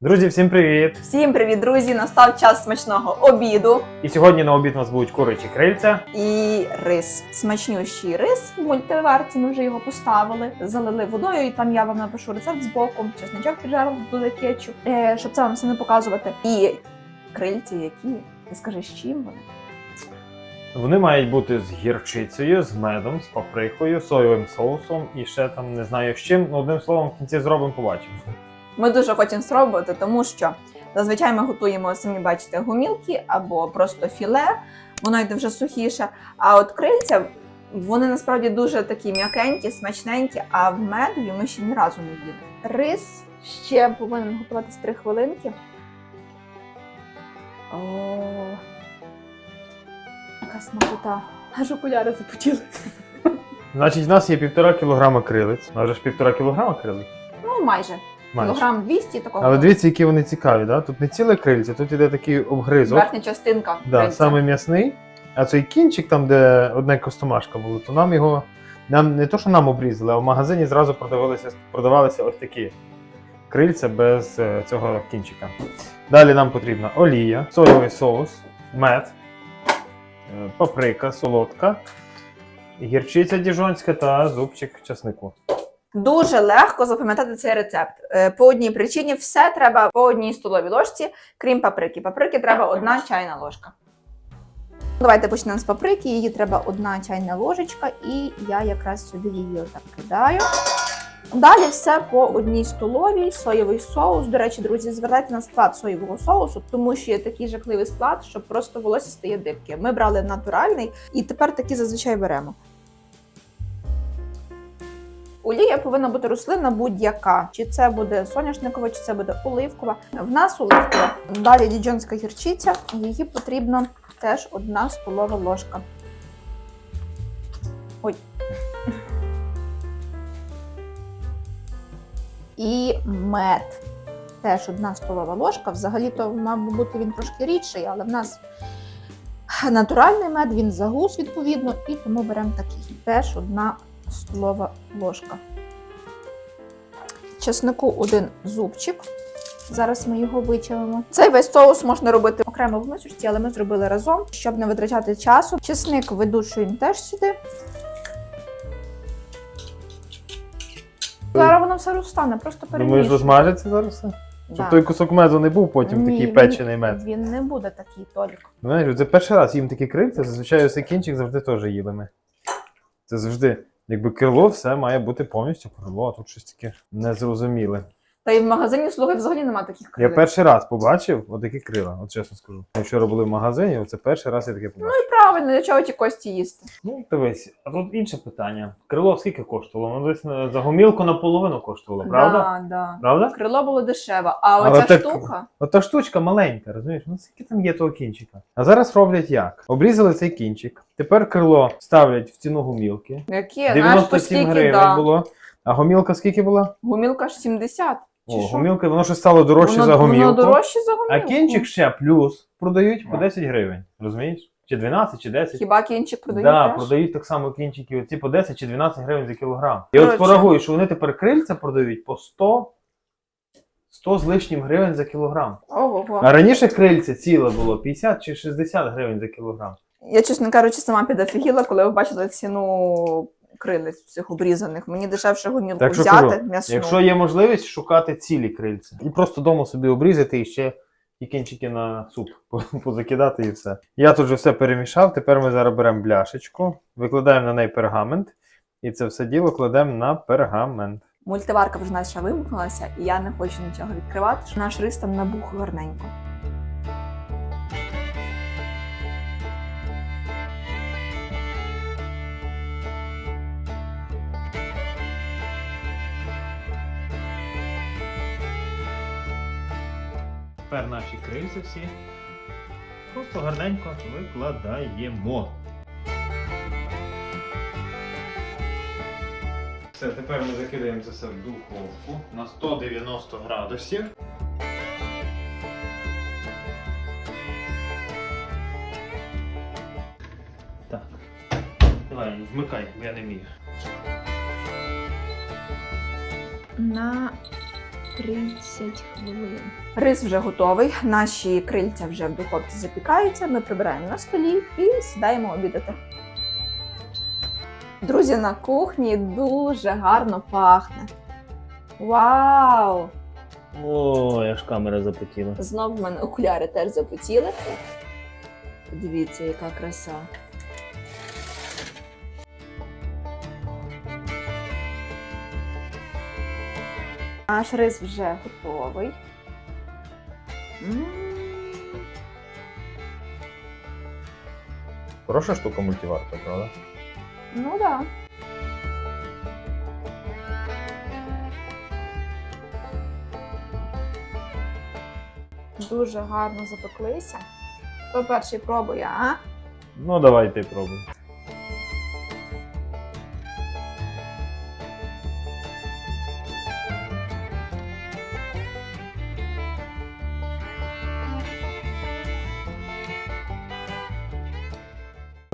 Друзі, всім привіт! Всім привіт, друзі! Настав час смачного обіду І сьогодні на обід у нас будуть курячі крильця. і рис. Смачнющий рис в мультиварці. Ми вже його поставили, залили водою, і там я вам напишу рецепт з боком. Чесничок піджарив, буде кетчуп, е, щоб це вам все не показувати. І крильці, які ти скажи, з чим вони? Вони мають бути з гірчицею, з медом, з паприкою, соєвим соусом і ще там не знаю з чим. Ну, одним словом, в кінці зробимо, побачимо. Ми дуже хочемо спробувати, тому що зазвичай ми готуємо самі бачите гумілки або просто філе, воно йде вже сухіше. А от крильця вони насправді дуже такі м'якенькі, смачненькі, а в медові ми ще ні разу не їли. Рис ще повинен готуватись 3 хвилинки. О, яка смакота. Аж окуляри запотіли. Значить, в нас є півтора кілограма крилиць. А вже ж півтора кілограма крилиць. Ну, майже. Кілограм 200 такого. Але дивіться, які вони цікаві, да? Тут не ціле крильця, тут іде такий обгризок. Верхня частинка. Да, крильця. саме м'ясний. А цей кінчик, там, де одна костомашка була, то нам його. Нам не то, що нам обрізали, а в магазині зразу продавалися, продавалися ось такі крильця без е, цього кінчика. Далі нам потрібна олія, соєвий соус, мед, е, паприка, солодка, гірчиця діжонська та зубчик часнику. Дуже легко запам'ятати цей рецепт. Е, По одній причині все треба по одній столовій ложці, крім паприки. Паприки треба одна чайна ложка. Давайте почнемо з паприки. Її треба одна чайна ложечка, і я якраз собі її отак кидаю. Далі все по одній столовій, соєвий соус. До речі, друзі, звертайте на склад соєвого соусу, тому що є такий жахливий склад, що просто волосся стає дибки. Ми брали натуральний і тепер такі зазвичай беремо. Олія повинна бути рослинна будь-яка. Чи це буде соняшникова, чи це буде оливкова. В нас оливкова. Далі діджонська гірчиця. Її потрібно теж одна столова ложка. Ой. І мед. Теж одна столова ложка. Взагалі-то мав би бути він трошки рідший, але в нас натуральний мед, він загус відповідно, і тому беремо такий. Теж одна столова ложка. Чеснику один зубчик. Зараз ми його вичавимо. Цей весь соус можна робити окремо в мисочці, але ми зробили разом, щоб не витрачати часу. Чесник видушуємо теж сюди. Зараз воно все розстане, просто Думаєш, перемішуємо. розмажеться зараз все? Щоб Да. той кусок меду не був потім Ні, такий печений мед. Він не буде такий толік. Знаєш, це перший раз їм такі крильця, зазвичай ось кінчик завжди теж їли ми. Це завжди, якби крило, все має бути повністю крило, а тут щось таке незрозуміле. Та і в магазині слухай взагалі немає таких Я перший раз побачив отакі крила, от чесно скажу. Ми вчора були в магазині, це перший раз я таке побачив. Ну і правильно, для чого ті кості їсти? Ну, дивись, а тут інше питання. Крило скільки коштувало? Ну, десь на- за гомілку наполовину коштувало, правда? Да, да. Правда? Крило було дешеве, а Але оця так- штука. Ота штучка маленька, розумієш? Ну скільки там є того кінчика? А зараз роблять як? Обрізали цей кінчик, тепер крило ставлять в ціну гумілки. Яке? Знаєш, 97 скільки, гривень да. було. А гомілка скільки була? Гумілка ж 70. О, що? гумілка, воно ще стало дорожче воно, за гомілку. Воно дорожче за А кінчик ще плюс продають по 10 гривень. Розумієш? Чи 12, чи 10. Хіба кінчик продають да, теж? продають так само кінчики, оці по 10 чи 12 гривень за кілограм. Я от порахую, що вони тепер крильця продають по 100, 100 з лишнім гривень за кілограм. Ого. А раніше крильця ціле було 50 чи 60 гривень за кілограм. Я, чесно кажучи, сама підофігіла, коли побачила ціну крилець цих обрізаних. Мені дешевше гумілку Так взяти м'ясну. Якщо є можливість шукати цілі крильця. І просто вдома собі обрізати і ще ті кінчики на суп позакидати і все. Я тут вже все перемішав. Тепер ми зараз беремо бляшечку, викладаємо на неї пергамент, і це все діло кладемо на пергамент. Мультиварка вже наша вимкнулася, і я не хочу нічого відкривати, наш рис там набух гарненько. Тепер наші крильця всі просто гарненько викладаємо. Все, тепер ми закидаємо це все в духовку на 190 градусів. Так. Давай, вмикай, бо я не вмію. На 30 хвилин. Рис вже готовий. Наші крильця вже в духовці запікаються. Ми прибираємо на столі і сідаємо обідати. Друзі, на кухні дуже гарно пахне. Вау! О, аж камера запотіла. Знов в мене окуляри теж запотіли. Подивіться, яка краса. Наш рис вже готовий. М. Хороша штука мультиварка, правда? Ну так. Да. Дуже гарно запеклися. Хто перший пробує, а? Ну, давай ти пробуй.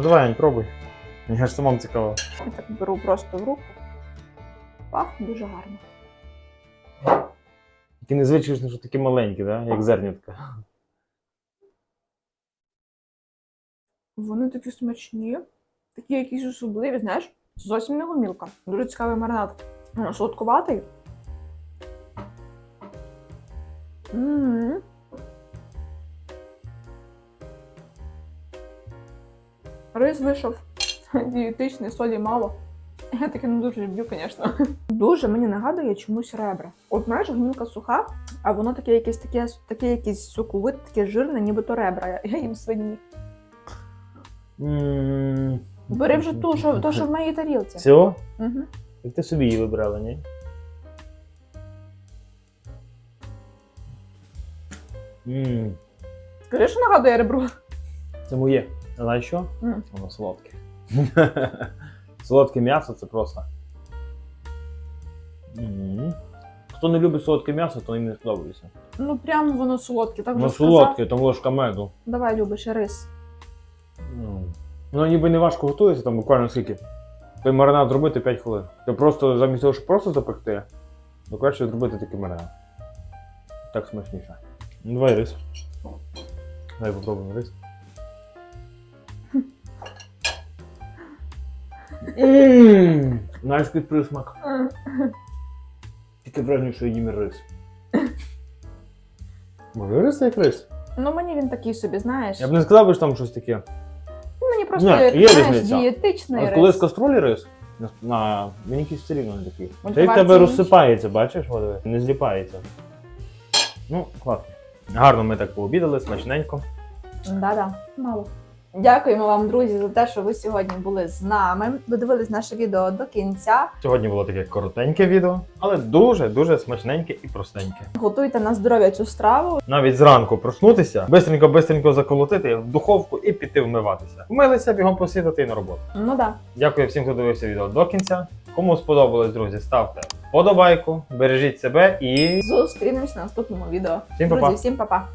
Ну, давай, Ань, пробуй. Мені ж самому цікаво. Я так беру просто в руку. Пахне дуже гарно. Такі незвичайні, що такі маленькі, да? як зернятка. Вони такі смачні, такі якісь особливі, знаєш, зовсім не гомілка. Дуже цікавий маринад. М, Солодкуватий. М. Рис вийшов дієтичний, солі мало. Я таке не дуже люблю, звісно. Дуже мені нагадує чомусь ребра. От знаєш, гомілка суха, а воно таке якесь таке, таке якесь соковите, таке жирне, нібито ребра. Я, їм свині. М. Бери вже ту, що, то, що в моїй тарілці. Все? Угу. Як ти собі її вибрала, ні? Ммм, Скажи, що нагадує ребро. це моє. А знаєш що? М. Воно солодке. Солодке м'ясо це просто. М. Хто не любить солодке м'ясо, то їм не сподобається. Ну прямо воно солодке, так Воно солодке, там ложка меду. Давай, любиш рис. Ну, ніби не важко готується, там буквально скільки. Той маринад зробити 5 хвилин. Ти просто замість того, щоб просто запекти, то краще зробити такий маринад. Так смачніше. Ну, давай рис. Давай попробуємо рис. Ммм, Знаєш, який присмак. Тільки враження, що їм рис. Може, рис як рис? Ну мені він такий собі, знаєш. Я б не сказав, що там щось таке. Ну, Мені просто Ні, є знаєш, різниця. дієтичний От рис. коли з каструлі рис, на, на мені якийсь все рівно не такий. Та й в тебе розсипається, бачиш, води, не зліпається. Ну, класно. Гарно ми так пообідали, смачненько. Да-да, мало. Дякуємо вам, друзі, за те, що ви сьогодні були з нами. Додивились наше відео до кінця. Сьогодні було таке коротеньке відео, але дуже-дуже смачненьке і простеньке. Готуйте на здоров'я цю страву. Навіть зранку проснутися, бистренько-бистренько заколотити в духовку і піти вмиватися. Вмилися, бігом посідати і на роботу. Ну да. Дякую всім, хто дивився відео до кінця. Кому сподобалось, друзі, ставте вподобайку, бережіть себе і Зустрінемось на наступному відео. Всім Друзі, па-па. всім па-па.